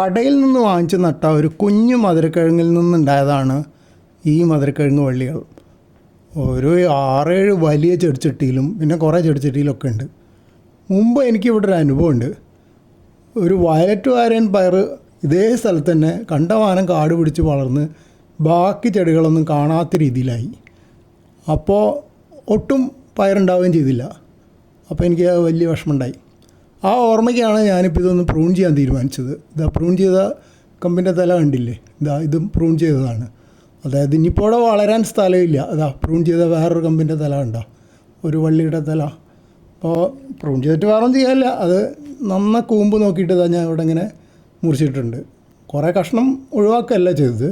കടയിൽ നിന്ന് വാങ്ങിച്ച് നട്ട ഒരു കുഞ്ഞു മധുരക്കിഴങ്ങിൽ നിന്നുണ്ടായതാണ് ഈ മധുരക്കിഴങ്ങ് വള്ളികൾ. ഒരു ആറേഴ് വലിയ ചെടിച്ചട്ടിയിലും പിന്നെ കുറേ ചെടിച്ചട്ടിയിലൊക്കെ ഉണ്ട്. മുമ്പ് എനിക്കിവിടെ ഒരു അനുഭവമുണ്ട്. ഒരു വയലറ്റ് വാരൻ പയർ ഇതേ സ്ഥലത്ത് തന്നെ കണ്ടമാനം കാട് പിടിച്ച് വളർന്ന് ബാക്കി ചെടികളൊന്നും കാണാത്ത രീതിയിലായി. അപ്പോൾ ഒട്ടും പയറുണ്ടാവുകയും ചെയ്തില്ല. അപ്പോൾ എനിക്ക് വലിയ വിഷമമുണ്ടായി. ആ ഓർമ്മയ്ക്കാണ് ഞാനിപ്പോൾ ഇതൊന്ന് പ്രൂൺ ചെയ്യാൻ തീരുമാനിച്ചത്. ഇതാ പ്രൂൺ ചെയ്ത കമ്പിന്റെ തല കണ്ടില്ലേ? ഇതാ ഇതും പ്രൂൺ ചെയ്തതാണ്. അതായത് ഇനിയിപ്പോൾ ഇവിടെ വളരാൻ സ്ഥലമില്ല. അതാ പ്രൂൺ ചെയ്ത വേറൊരു കമ്പിന്റെ തല കണ്ട? ഒരു വള്ളിയുടെ തല. അപ്പോൾ പ്രൂൺ ചെയ്തിട്ട് വേറെ ചെയ്യാനില്ല. അത് നന്ന കൂമ്പ് നോക്കിയിട്ട് ഞാൻ ഇവിടെ ഇങ്ങനെ മുറിച്ചിട്ടുണ്ട്. കുറേ കഷ്ണം ഒഴിവാക്കുകയല്ല ചെയ്തത്.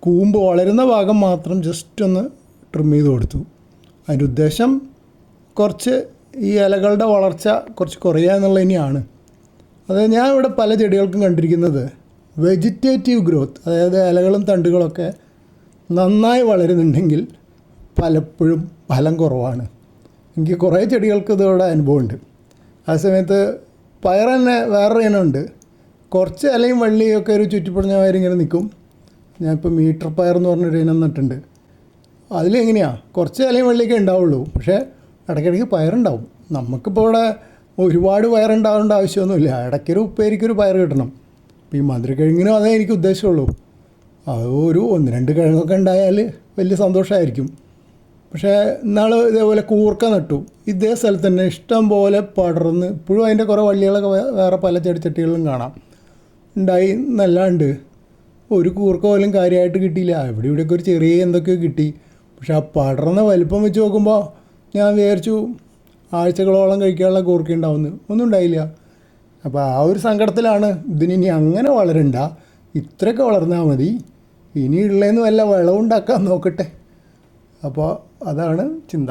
കൂമ്പ് വളരുന്ന ഭാഗം മാത്രം ജസ്റ്റ് ഒന്ന് ട്രിം ചെയ്ത് കൊടുത്തു. അതിന്റെ ഉദ്ദേശം കുറച്ച് ഈ ഇലകളുടെ വളർച്ച കുറച്ച് കുറയുക എന്നുള്ളത് തന്നെയാണ് അത് ഞാൻ ഇവിടെ പല ചെടികൾക്കും കണ്ടിരിക്കുന്നത് വെജിറ്റേറ്റീവ് ഗ്രോത്ത് അതായത് ഇലകളും തണ്ടുകളൊക്കെ നന്നായി വളരുന്നുണ്ടെങ്കിൽ പലപ്പോഴും ഫലം കുറവാണ്. എനിക്ക് കുറേ ചെടികൾക്ക് ഇതോടെ അനുഭവമുണ്ട്. ആ സമയത്ത് പയർ തന്നെ വേറൊരു ഇനമുണ്ട് കുറച്ച് ഇലയും വള്ളിയും ഒക്കെ ഒരു ചുറ്റിപ്പടിഞ്ഞ വയർ ഇങ്ങനെ നിൽക്കും. ഞാനിപ്പോൾ മീറ്റർ പയർ എന്ന് പറഞ്ഞൊരു ഇനം നട്ടുണ്ട് അതിലെങ്ങനെയാണ് കുറച്ച് ഇലയും വള്ളിയൊക്കെ ഉണ്ടാവുള്ളൂ. പക്ഷേ ഇടയ്ക്കിടയ്ക്ക് പയറുണ്ടാവും. നമുക്കിപ്പോൾ ഇവിടെ ഒരുപാട് പയറുണ്ടാവേണ്ട ആവശ്യമൊന്നുമില്ല. ഇടയ്ക്കൊരു ഉപ്പേരിക്കൊരു പയർ കിട്ടണം. ഇപ്പോൾ ഈ മധുരക്കിഴങ്ങിനും അതേ എനിക്ക് ഉദ്ദേശമുള്ളൂ. അത് ഒരു ഒന്ന് രണ്ട് കിഴങ്ങൊക്കെ ഉണ്ടായാൽ വലിയ സന്തോഷമായിരിക്കും പക്ഷേ ഇന്നാൾ ഇതേപോലെ കൂർക്ക നട്ടു. ഇതേ സ്ഥലത്ത് തന്നെ ഇഷ്ടം പോലെ പടർന്ന് ഇപ്പോഴും അതിന്റെ കുറേ വള്ളികളൊക്കെ വേറെ പല ചെടിച്ചട്ടികളിലും കാണാം. ഉണ്ടായി നല്ലാണ്ട് ഒരു കൂർക്ക പോലും കാര്യമായിട്ട് കിട്ടിയില്ല. ഇവിടെ ഇവിടെയൊക്കെ ഒരു ചെറിയ എന്തൊക്കെയോ കിട്ടി. പക്ഷെ ആ പടർന്ന വലിപ്പം വെച്ച് നോക്കുമ്പോൾ ഞാൻ വിചാരിച്ചു ആഴ്ചകളോളം കഴിക്കാനുള്ള കൂർക്ക ഉണ്ടാവുന്നു ഒന്നും ഉണ്ടായില്ല. അപ്പോൾ ആ ഒരു സങ്കടത്തിലാണ് ഇതിന് അങ്ങനെ വളരണ്ട. ഇത്രയൊക്കെ വളർന്നാൽ മതി. ഇനിയുള്ളതെന്ന് വല്ല വിളവുണ്ടാക്കാൻ നോക്കട്ടെ. അപ്പോൾ അതാണ് ചിന്ത.